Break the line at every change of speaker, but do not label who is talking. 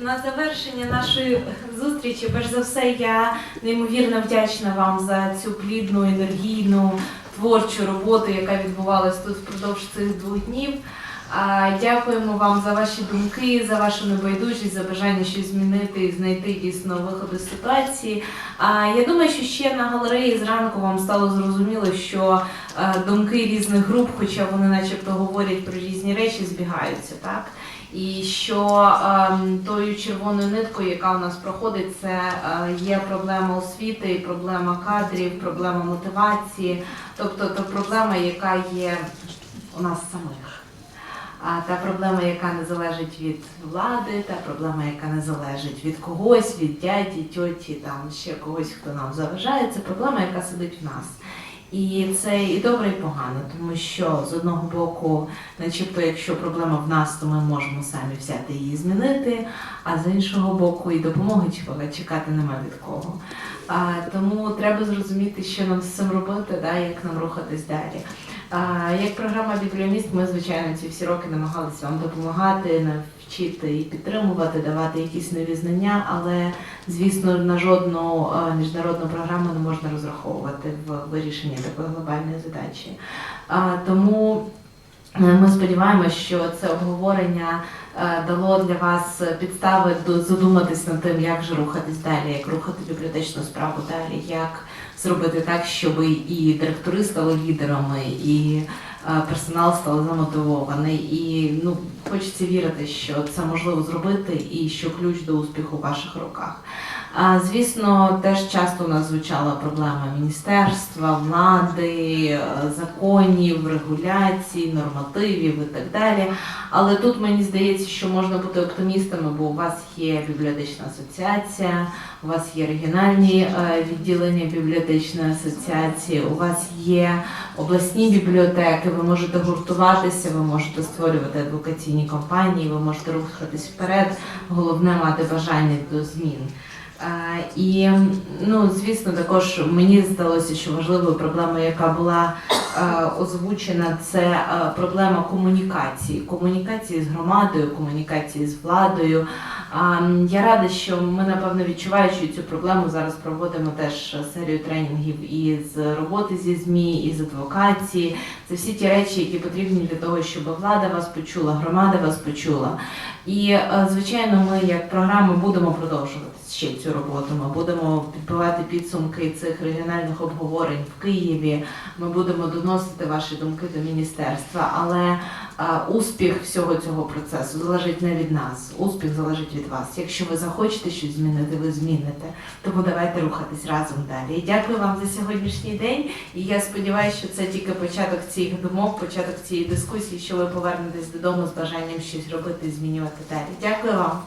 На завершення нашої зустрічі, перш за все, я неймовірно вдячна вам за цю плідну, енергійну, творчу роботу, яка відбувалась тут впродовж цих двох днів. Дякуємо вам за ваші думки, за вашу небайдужість, за бажання щось змінити і знайти дійсно виходи з ситуації. Я думаю, що ще на галереї зранку вам стало зрозуміло, що е, думки різних груп, хоча вони начебто говорять про різні речі, збігаються, так? І що ем, тою червоною ниткою, яка у нас проходить, це е, є проблема освіти, проблема кадрів, проблема мотивації, тобто то проблема, яка є у нас самих. А та проблема, яка не залежить від влади, та проблема, яка не залежить від когось, від дяді, тьоті, там ще когось, хто нам заважає, це проблема, яка сидить в нас. І це і добре, і погано, тому що з одного боку, начебто, якщо проблема в нас, то ми можемо самі взяти її і змінити, а з іншого боку, і допомоги чекати- чекати нема від кого. А, тому треба зрозуміти, що нам з цим робити, да, як нам рухатись далі. Як програма Бібліоміст, ми, звичайно, ці всі роки намагалися вам допомагати, навчити і підтримувати, давати якісь нові знання, але звісно на жодну е, міжнародну програму не можна розраховувати в вирішенні такої глобальної задачі. Тому е, ми сподіваємося, що це обговорення дало для вас підстави задуматись над тим, як же рухатись далі, як рухати бібліотечну справу далі, як зробити так, щоб і директори стали лідерами, і е, персонал став замотивований. І ну хочеться вірити, що це можливо зробити, і що ключ до успіху в ваших руках. Звісно, теж часто у нас звучала проблема міністерства, влади, е, законів, регуляцій, нормативів і так далі. Але тут мені здається, що можна бути оптимістами, бо у вас є бібліотечна асоціація, у вас є регіональні е, відділення бібліотечної асоціації, у вас є обласні бібліотеки, ви можете гуртуватися, ви можете створювати адвокаційні кампанії, ви можете рухатись вперед. Головне мати бажання до змін. І ну, звісно, також мені здалося, що важливою проблемою, яка була озвучена, це проблема комунікації, комунікації з громадою, комунікації з владою. Я рада, що ми напевно відчуваючи цю проблему, зараз проводимо теж серію тренінгів і з роботи зі змі, і з адвокації. Це всі ті речі, які потрібні для того, щоб влада вас почула, громада вас почула. І е, звичайно, ми як програма будемо продовжувати ще цю роботу. Ми будемо підбивати підсумки цих регіональних обговорень в Києві. Ми будемо доносити ваші думки до міністерства. Але е, успіх всього цього процесу залежить не від нас. Успіх залежить від вас. Якщо ви захочете щось змінити, ви зміните. Тому давайте рухатись разом далі. І дякую вам за сьогоднішній день. І я сподіваюся, що це тільки початок цих думок, початок цієї дискусії, що ви повернетесь додому з бажанням щось робити змінювати далі. Дякую вам.